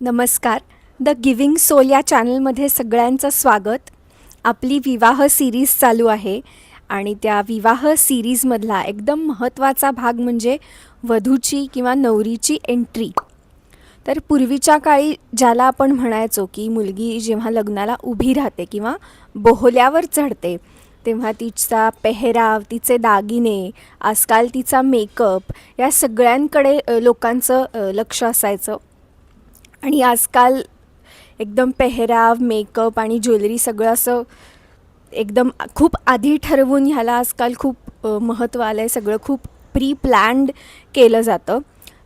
नमस्कार. The giving soul या चॅनलमध्ये सगळ्यांचं स्वागत. आपली विवाह सिरीज चालू आहे आणि त्या विवाह सिरीजमधला एकदम महत्त्वाचा भाग म्हणजे वधूची किंवा नवरीची एंट्री तर पूर्वीच्या काळी ज्याला आपण म्हणायचो की मुलगी जेव्हा लग्नाला उभी राहते किंवा बोहल्यावर चढते तेव्हा तिचा पेहराव तिचे दागिने आजकाल तिचा मेकअप या सगळ्यांकडे लोकांचं लक्ष असायचं. आणि आजकाल एकदम पेहराव मेकअप आणि ज्वेलरी सगळं असं एकदम खूप आधी ठरवून ह्याला आजकाल खूप महत्त्व आलं आहे सगळं खूप प्री प्लॅन्ड केलं जातं.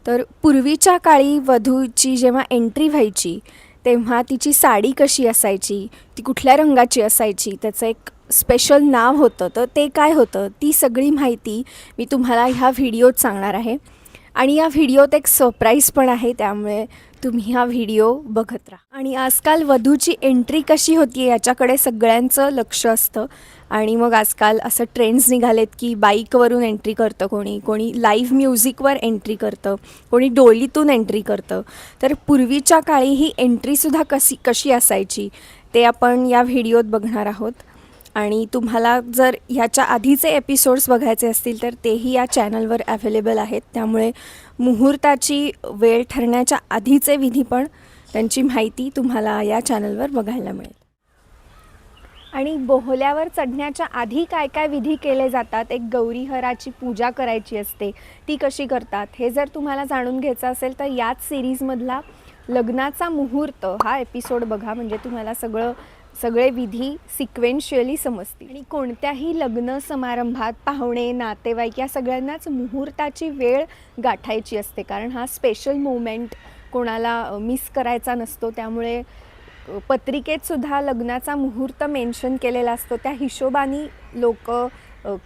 तर पूर्वीच्या काळी वधूची जेव्हा एंट्री व्हायची तेव्हा तिची साडी कशी असायची ती कुठल्या रंगाची असायची त्याचं एक स्पेशल नाव होतं. तर ते काय होतं? ती सगळी माहिती मी तुम्हाला ह्या व्हिडिओत सांगणार आहे. आणि या व्हिडिओत एक सरप्राईज पण आहे त्यामुळे तुम्ही हा व्हिडिओ बघत राहा. आणि आजकाल वधूची एंट्री कशी होती याच्याकडे सगळ्यांचं लक्ष असतं. आणि मग आजकाल असं ट्रेंड्स निघालेत की बाईकवरून एंट्री करतं कोणी कोणी लाईव्ह म्युझिकवर एंट्री करतं कोणी डोलीतून एंट्री करतं. तर पूर्वीच्या काळी ही एंट्रीसुद्धा कशी कशी असायची ते आपण या व्हिडिओत बघणार आहोत. आणि तुम्हाला जर ह्याच्या आधीचे एपिसोड्स बघायचे असतील तर तेही या चॅनलवर अवेलेबल आहेत. त्यामुळे मुहूर्ताची वेळ ठरण्याच्या आधीचे विधी पण त्यांची माहिती तुम्हाला या चॅनलवर बघायला मिळेल. आणि बोहल्यावर चढण्याच्या आधी काय काय विधी केले जातात? एक गौरीहराची पूजा करायची असते. ती कशी करतात? हे जर तुम्हाला जाणून घ्यायचं असेल तर याच सिरीजमधला लग्नाचा मुहूर्त हा एपिसोड बघा. म्हणजे तुम्हाला सगळं सगळे विधी सिक्वेन्शियली समजतील. आणि कोणत्याही लग्न समारंभात पाहुणे नातेवाईक या सगळ्यांनाच मुहूर्ताची वेळ गाठायची असते. कारण हा स्पेशल मोमेंट कोणाला मिस करायचा नसतो. त्यामुळे पत्रिकेतसुद्धा पत्रिकेत सुद्धा लग्नाचा मुहूर्त मेन्शन केलेला असतो. त्या हिशोबाने लोक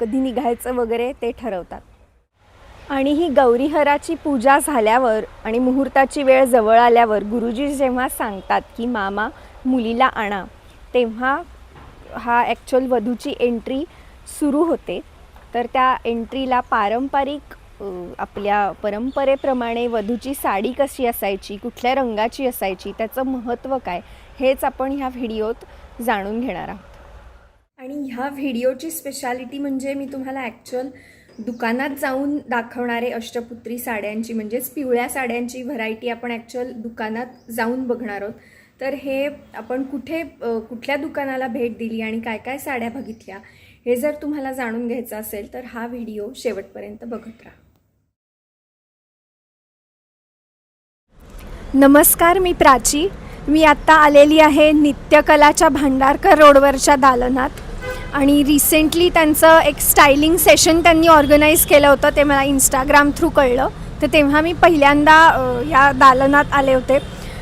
कधी निघायचं वगैरे ते ठरवतात. आणि ही गौरीहराची पूजा झाल्यावर आणि मुहूर्ताची वेळ जवळ आल्यावर गुरुजी जेव्हा सांगतात की मामा मुलीला आणा. तेव्हा हा ॲक्च्युअल वधूची एंट्री सुरू होते. तर त्या एंट्रीला पारंपरिक आपल्या परंपरेप्रमाणे वधूची साडी कशी असायची कुठल्या रंगाची असायची त्याचं महत्त्व काय हेच आपण ह्या व्हिडिओत जाणून घेणार आहोत. आणि ह्या व्हिडिओची स्पेशालिटी म्हणजे मी तुम्हाला ॲक्च्युअल दुकानात जाऊन दाखवणारे अष्टपुत्री साड्यांची म्हणजेच पिवळ्या साड्यांची व्हरायटी आपण ॲक्च्युअल दुकानात जाऊन बघणार आहोत. तर हे आपण कुठे कुठल्या दुकानाला भेट दिली आणि काय काय साड्या बघितल्या हे जर तुम्हाला जाणून घ्यायचं असेल तर हा व्हिडिओ शेवटपर्यंत बघत राहा. नमस्कार मी प्राची. मी आत्ता आलेली आहे नित्यकलाच्या भांडारकर रोडवरच्या दालनात आणि रिसेंटली त्यांचं एक स्टायलिंग सेशन त्यांनी ऑर्गनाईज केलं होतं ते मला इंस्टाग्राम थ्रू कळलं. तर तेव्हा मी पहिल्यांदा या दालनात आले होते.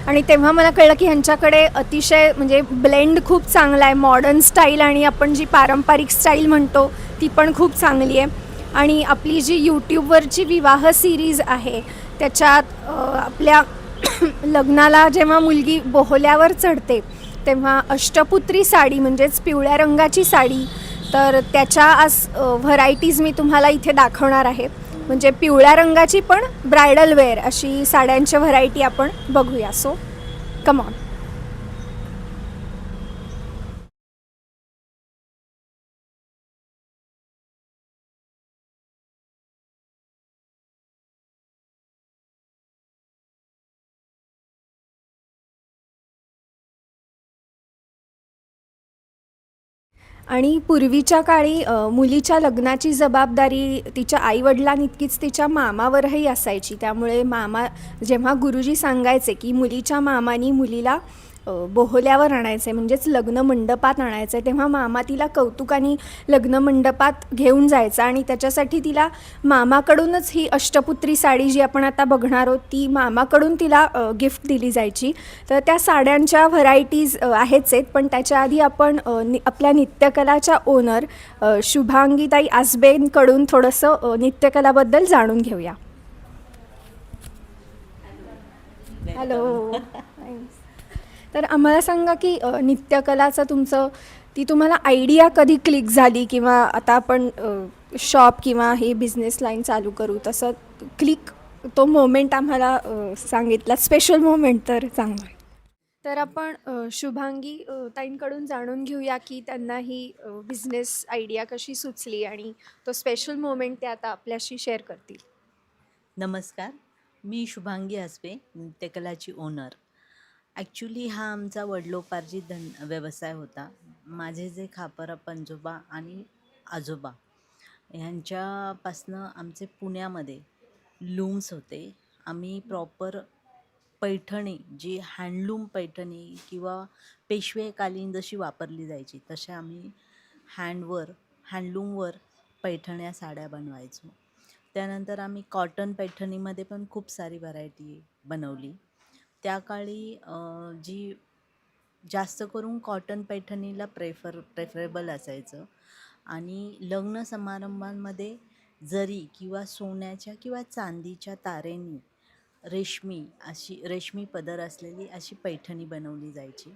आणि तेव्हा मला कळलं की ह्यांच्याकडे अतिशय म्हणजे ब्लेंड खूप चांगला आहे. मॉडर्न स्टाईल आणि आपण जी पारंपरिक स्टाईल म्हणतो ती पण खूप चांगली आहे. आणि आपली जी यूट्यूबवरची विवाह सिरीज आहे त्याच्यात आपल्या लग्नाला जेव्हा मुलगी बोहल्यावर चढते तेव्हा अष्टपुत्री साडी म्हणजेच पिवळ्या रंगाची साडी तर त्याच्या आज व्हरायटीज मी तुम्हाला इथे दाखवणार आहे. म्हणजे पिवळ्या रंगाची पण ब्रायडल वेअर अशी साड्यांच्या व्हरायटी आपण बघूया. सो कमॉन आणि पूर्वीच्या काळी मुलीच्या लग्नाची जबाबदारी तिच्या आईवडिलांइतकीच तिच्या मामावरही असायची. त्यामुळे मामा जेव्हा गुरुजी सांगायचे की मुलीच्या मामानी मुलीला बोहल्यावर आणायचे म्हणजेच लग्न मंडपात आणायचे तेव्हा मामा तिला कौतुकाने लग्न मंडपात घेऊन जायचा आणि त्याच्यासाठी तिला मामाकडूनच ही अष्टपुत्री साडी जी आपण आता बघणार आहोत ती मामाकडून तिला गिफ्ट दिली जायची. तर त्या साड्यांच्या व्हरायटीज आहेच आहेत पण त्याच्या आधी आपण आपल्या नित्यकलाच्या ओनर शुभांगीताई आसबेंकडून थोडंसं नित्यकलाबद्दल जाणून घेऊया. हॅलो. तर आम्हाला सांगा की नित्यकलाचं तुमचं ती तुम्हाला आयडिया कधी क्लिक झाली किंवा आता आपण शॉप किंवा हे बिझनेस लाईन चालू करू तसं क्लिक तो मोमेंट आम्हाला सांगितला. स्पेशल मोमेंट तर चांगला आहे तर आपण शुभांगी ताईंकडून जाणून घेऊया की त्यांना ही बिझनेस आयडिया कशी सुचली आणि तो स्पेशल मोमेंट ते आता आपल्याशी शेअर करतील. नमस्कार. मी शुभांगी हसबे नृत्यकलाची ओनर ॲक्च्युली हा आमचा वडलोपार्जित धन व्यवसाय होता. माझे जे खापर पंजोबा आणि आजोबा ह्यांच्यापासनं आमचे पुण्यामध्ये लूम्स होते. आम्ही प्रॉपर पैठणी जी हँडलूम पैठणी किंवा पेशवेकालीन जशी वापरली जायची तशा आम्ही हँडवर हँडलूमवर पैठण्या साड्या बनवायचो. त्यानंतर आम्ही कॉटन पैठणीमध्ये पण खूप सारी व्हरायटी बनवली. त्या काळी जी जास्त करून कॉटन पैठणीला प्रेफर प्रेफरेबल असायचं. आणि लग्न समारंभांमध्ये जरी किंवा सोन्याच्या किंवा चांदीच्या तारेनी रेशमी अशी रेशमी पदर असलेली अशी पैठणी बनवली जायची.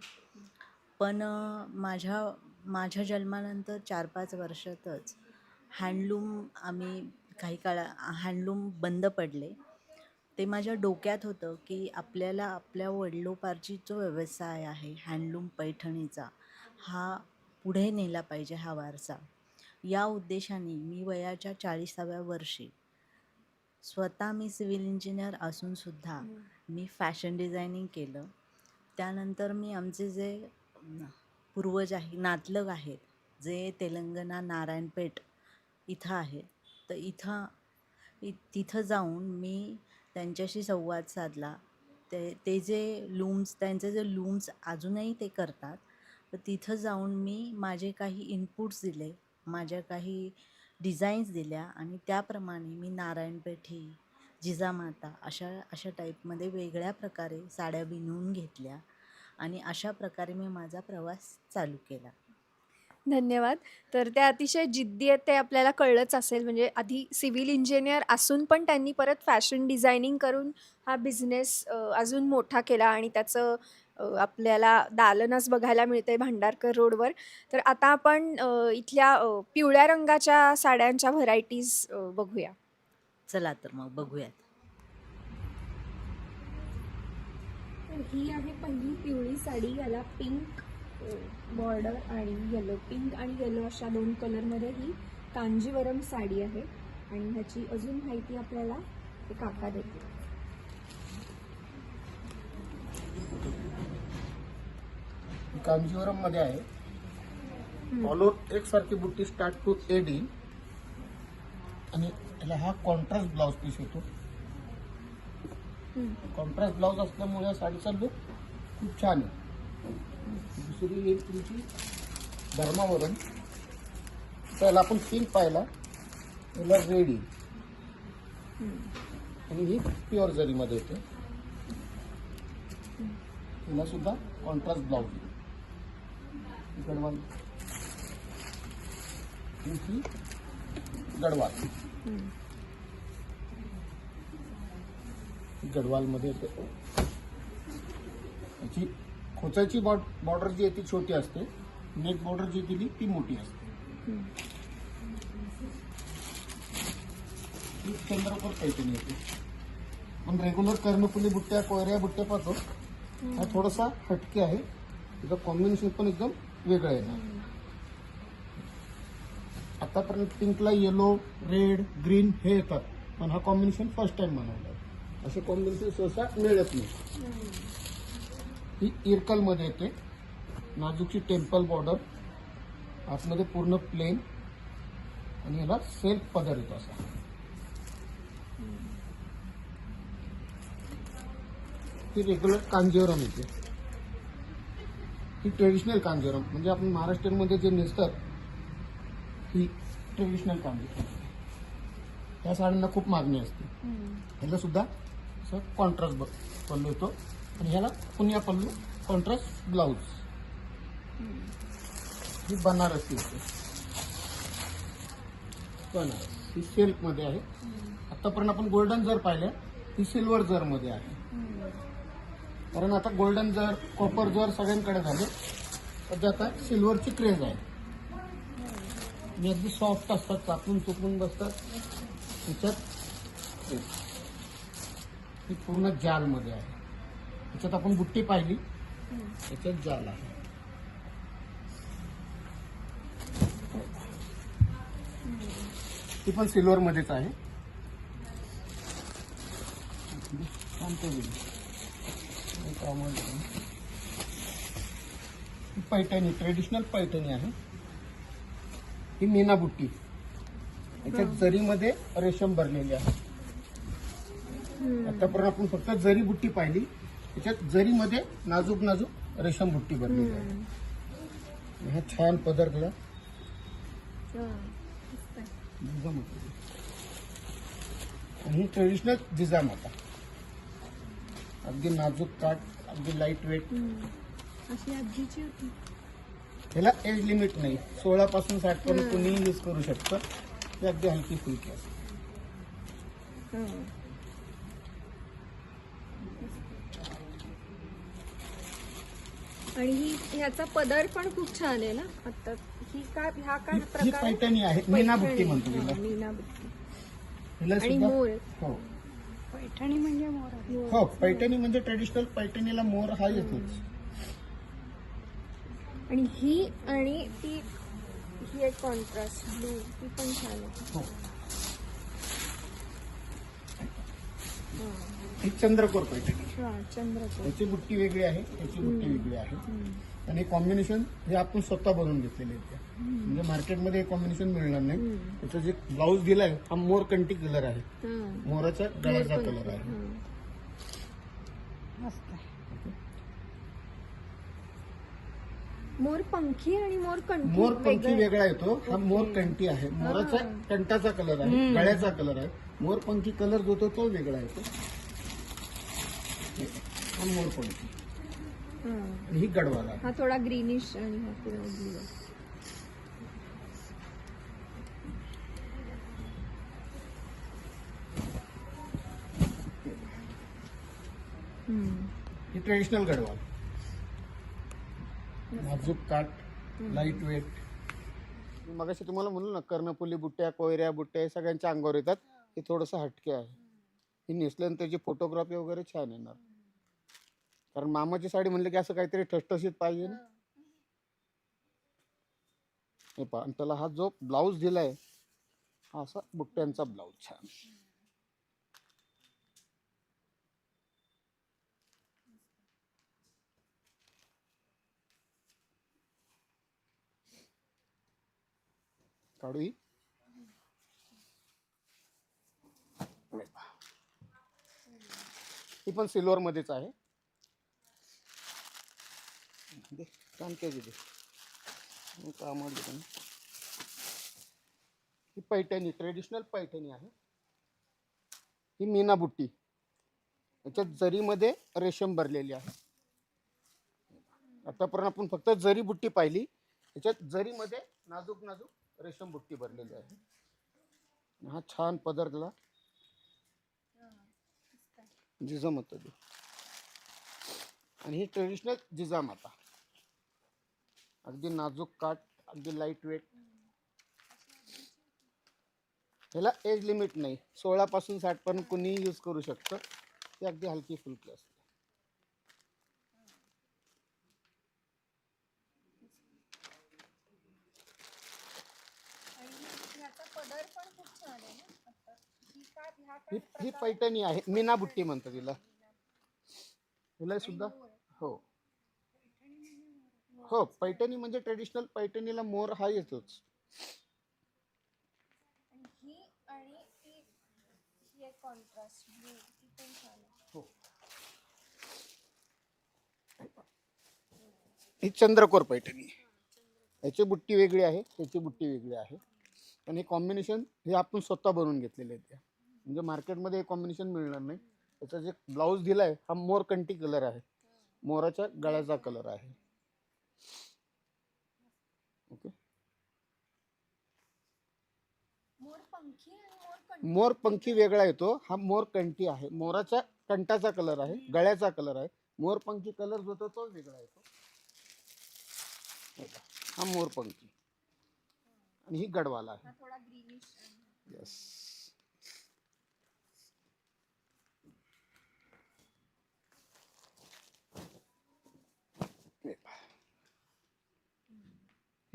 पण माझ्या माझ्या जन्मानंतर चार पाच वर्षातच हँडलूम आम्ही काही काळा हँडलूम बंद पडले. ते माझ्या डोक्यात होतं की आपल्याला आपल्या वडिलोपार्जित जो व्यवसाय आहे हँडलूम पैठणीचा हा पुढे नेला पाहिजे हा वारसा. या उद्देशाने मी वयाच्या चाळीसाव्या वर्षी स्वतः मी सिव्हिल इंजिनियर असूनसुद्धा मी फॅशन डिझायनिंग केलं. त्यानंतर मी आमचे जे पूर्वज आहे नातलग आहेत जे तेलंगणा नारायणपेठ इथं आहेत तर इथं इ तिथं जाऊन मी त्यांच्याशी संवाद साधला. ते ते जे लूम्स त्यांचे जे लूम्स अजूनही ते करतात. तर तिथं जाऊन मी माझे काही इनपुट्स दिले माझ्या काही डिझाईन्स दिल्या आणि त्याप्रमाणे मी नारायणपेठी जिजामाता अशा अशा टाईपमध्ये वेगळ्या प्रकारे साड्या विणून घेतल्या आणि अशा प्रकारे मी माझा प्रवास चालू केला. धन्यवाद. तर त्या अतिशय जिद्दी आहेत ते आपल्याला कळलंच असेल. म्हणजे आधी सिव्हिल इंजिनियर असून पण त्यांनी परत फॅशन डिझायनिंग करून हा बिझनेस अजून मोठा केला आणि त्याचं आपल्याला दालनच बघायला मिळतंय भांडारकर रोडवर. तर आता आपण इथल्या पिवळ्या रंगाच्या साड्यांच्या व्हरायटीज बघूया. चला तर मग बघूयात. तर ही आहे पहिली पिवळी साडी याला पिंक बॉर्डर आणि येलो पिंक आणि येलो अशा दोन कलरमध्ये ही कांजीवरम साडी आहे. आणि ह्याची अजून माहिती आपल्याला ते काका देतील कांजीवरममध्ये आहे. ऑल ओव्हर एकसारखी बुट्टी स्टार्ट टू एड आणि याला हा कॉन्ट्रास्ट ब्लाउज पीस येतो. कॉन्ट्रास्ट ब्लाउज असल्यामुळे साडीचा लुक खूप छान आहे. सुरू येईल तुमची धर्मावरून त्याला आपण पिंक पाहिला. याला रेड येईल आणि ही प्युअर जरीमध्ये येते. तिला सुद्धा कॉन्ट्रास्ट ब्लाउज येईल गडवाल ही गडवाल. गडवालमध्ये येते. याची खोचाची बॉर्डर जी आहे ती छोटी असते. नेक बॉर्डर जी दिली ती मोठी असते. ती चंद्रपूर पैठणी येते. पण रेग्युलर कर्णफुली बुट्ट्या कोयऱ्या बुट्ट्या पाहतो. हा थोडासा हटके आहे. त्याचं कॉम्बिनेशन पण एकदम वेगळं आहे. आतापर्यंत पिंकला येलो रेड ग्रीन हे येतात. पण हा कॉम्बिनेशन फर्स्ट टाइम बनवला आहे. असे कॉम्बिनेशन सहसा मिळत नाही. ही इरकलमध्ये येते. नाजूकची टेम्पल बॉर्डर. आतमध्ये पूर्ण प्लेन. आणि याला सेल्फ पदर येतो असा. ही रेग्युलर कांजीवरम येते. ही ट्रेडिशनल कांजीवरम. म्हणजे आपण महाराष्ट्रामध्ये जे नेसतात ही ट्रेडिशनल कांजीवरम. या साड्यांना खूप मागणी असते. ह्याला सुद्धा असं कॉन्ट्रास्ट पल्लू येतो आणि ह्याला पुण्या पल्लू कॉन्ट्रास्ट ब्लाऊज ही बनारसी बनारस. ही सिल्कमध्ये आहे. आतापर्यंत आपण गोल्डन जर पाहिलं ही सिल्वर जरमध्ये आहे. कारण आता गोल्डन जर कॉपर जर सगळ्यांकडे झाले तर आता सिल्वरची क्रेज आहे. आणि अगदी सॉफ्ट असतात चापून चुकून बसतात. त्याच्यात ही. पूर्ण जालमध्ये आहे. याच्यात आपण बुट्टी पाहिली. याच्यात जाल आहे. ती पण सिल्वर मध्येच आहे. ही पैठणी ट्रेडिशनल पैठणी आहे. ही मीना बुट्टी. याच्यात जरीमध्ये रेशम भरलेली आहे. आतापर्यंत आपण फक्त जरी बुट्टी पाहिली. त्याच्यात जरीमध्ये नाजूक नाजूक रेशम बुट्टी आहे हा छान पदर दिला जिजामाता. आणि ही ट्रेडिशनल जिजामाता अगदी नाजूक काठ अगदी लाइट वेट अशी आजीची होती. ह्याला एज लिमिट नाही. सोळा पासून साठ पर्यंत कोणीही यूज करू शकतं. ते अगदी हलकी फुलकी असते. आणि ही ह्याचा पदर पण खूप छान आहे ना? आता ही काय ह्या काय ही- ही प्रकार आहे? पैठणी आहे. मीना बुट्टी. म्हणतो तिला. हिला आणि सुद्धा मोर. हो. पैठणी म्हणजे मोर हो पैठणी म्हणजे ट्रेडिशनल पैठणीला मोर हा येतोच. आणि ही आणि ती ही एक कॉन्ट्रास्ट ब्लू ती पण छान आहे. हो. ही. चंद्रकोर पैठणी हा याची बुट्टी वेगळी आहे याची बुट्टी वेगळी आहे. आणि कॉम्बिनेशन हे आपण स्वतः बनवून घेतलेले. म्हणजे मार्केटमध्ये हे कॉम्बिनेशन मिळणार नाही. त्याचं जे ब्लाऊज दिलाय हा मोर कंटी कलर आहे. हा. मोराचा गळ्याचा कलर आहे. मोर पंखी आणि मोर कंठी मोर पंखी वेगळे. येतो हा मोर कंटी आहे. मोराचा कंटाचा कलर आहे गळ्याचा कलर आहे. मोर पंखी कलर जो तो वेगळा येतो. हा मोर पंखी हा. ही गडवाला आहे हा थोडा ग्रीनिश आणि हा थोडा ब्लू ही ट्रेडिशनल गडवाल नाजूक काठ लाइट वेट मगाशी तुम्हाला म्हणलं ना कर्णफुली बुट्ट्या कोयऱ्या बुट्ट्या सगळ्यांच्या अंगावर येतात. हे थोडंसं हटके आहे. ही नेसल्यानंतर जी फोटोग्राफी वगैरे छान येणार. कारण मामाची साडी म्हणलं की असं काहीतरी ठसठशीत पाहिजे ना. हे पहा आणि त्याला हा जो ब्लाऊज दिलाय हा असा बुट्ट्यांचा ब्लाऊज छान. काढू ही. ही पण सिल्वर मध्येच आहे. दे, काम ही पैठणी ट्रेडिशनल पैठणी आहे. ही मीना बुट्टी. याच्यात जरीमध्ये रेशम भरलेली आहे. आतापर्यंत आपण फक्त जरी बुट्टी पाहिली याच्यात जरीमध्ये नाजूक नाजूक रेशम बुट्टी भरलेली आहे. हा छान पदार्थला जिजाम जिजामाता दी आणि ही ट्रेडिशनल जिजामाता. अगदी नाजूक काठ अगदी लाइट वेट ह्याला एज लिमिट नाही. सोळापासून साठपर्यंत साठ यूज करू शकतं. ते अगदी हलकी फुलकी असते. ही ही पैठणी आहे. मीना बुट्टी म्हणतात तिला. हिला सुद्धा हो. हो पैठणी म्हणजे ट्रेडिशनल पैठणीला मोर हा येतोच. ही आणि ती ही एक कॉन्ट्रास्ट ब्लू ती पण छान आहे. हो. ही चंद्रकोर पैठणी. आहे. याची बुट्टी वेगळी आहे त्याची बुट्टी वेगळी आहे. आणि हे कॉम्बिनेशन हे आपण स्वतः बनवून घेतलेले आहेत. म्हणजे मार्केटमध्ये हे कॉम्बिनेशन मिळणार नाही. त्याचा जे ब्लाऊज दिलाय हा मोर कंटी कलर आहे. मोराच्या गळ्याचा कलर आहे. ओके. मोर पंखी वेगळा येतो. हा मोर कंठी आहे. मोराच्या कंठाचा कलर आहे. गळ्याचा कलर आहे. मोर पंखी कलर जो होतो तो वेगळा येतो. हे मोर पंखी. आणि ही गडवाला आहे. हा थोडा ग्रीनिश येस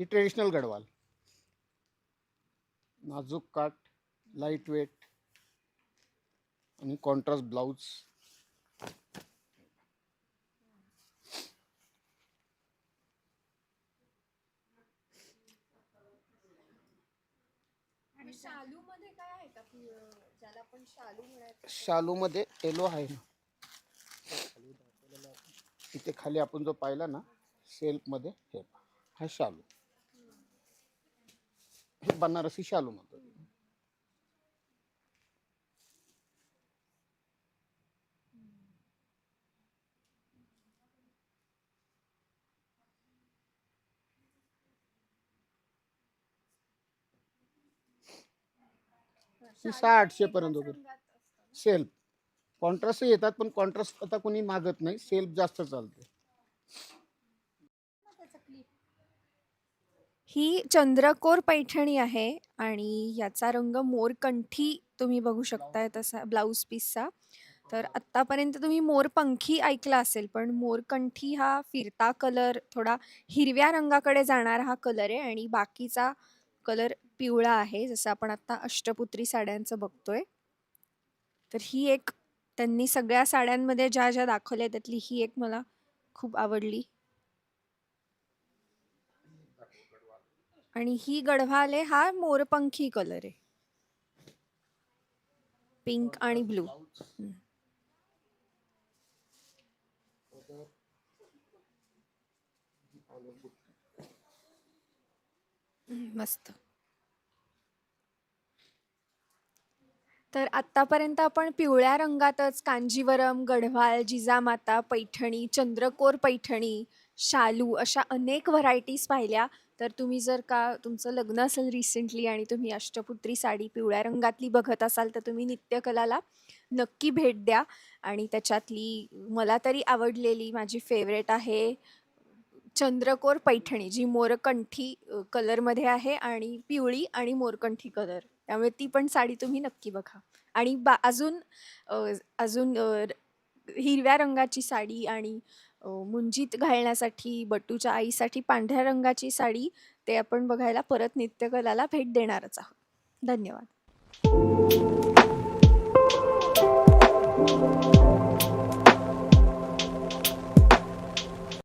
ही ट्रेडिशनल गडवाल. नाजूक काठ लाइट वेट आणि कॉन्ट्रास्ट ब्लाऊज शालू मध्ये काय आहे ना. इथे खाली आपण जो पाहिला ना सेल्फमध्ये हे पहा. हा शालू. हे बनारसी शालू म्हणतात. आठशे पर्यंत वगैरे. सेल्फ. कॉन्ट्रास्ट येतात पण कॉन्ट्रास्ट आता कोणी मागत नाही. सेल्फ जास्त चालते. ही चंद्रकोर पैठणी आहे आणि याचा रंग मोरकंठी तुम्ही बघू शकताय तसा ब्लाऊज पीसचा. तर आत्तापर्यंत तुम्ही मोरपंखी ऐकला असेल पण मोरकंठी हा फिरता कलर थोडा हिरव्या रंगाकडे जाणारा हा कलर आहे आणि बाकीचा कलर पिवळा आहे जसं आपण आत्ता अष्टपुत्री साड्यांचं बघतोय. तर ही एक त्यांनी सगळ्या साड्यांमध्ये ज्या ज्या दाखवल्या त्यातली ही एक मला खूप आवडली. आणि ही गढवाले हा मोरपंखी कलर आहे. पिंक आणि ब्लू मस्त. तर आत्तापर्यंत आपण पिवळ्या रंगातच कांजीवरम गढवाल जिजामाता पैठणी चंद्रकोर पैठणी शालू अशा अनेक व्हरायटीज पाहिल्या. तर तुम्ही जर का तुमचं लग्न असेल रिसेंटली आणि तुम्ही अष्टपुत्री साडी पिवळ्या रंगातली बघत असाल तर तुम्ही नित्यकलाला नक्की भेट द्या. आणि त्याच्यातली मला तरी आवडलेली माझी फेवरेट आहे चंद्रकोर पैठणी जी मोरकंठी कलरमध्ये आहे आणि पिवळी आणि मोरकंठी कलर त्यामुळे ती पण साडी तुम्ही नक्की बघा. आणि बा अजून अजून हिरव्या रंगाची साडी आणि अ, मुंजीत घालण्यासाठी बटूच्या आईसाठी पांढऱ्या रंगाची साडी ते आपण बघायला परत नित्यकलाला भेट देणारच आहोत. धन्यवाद.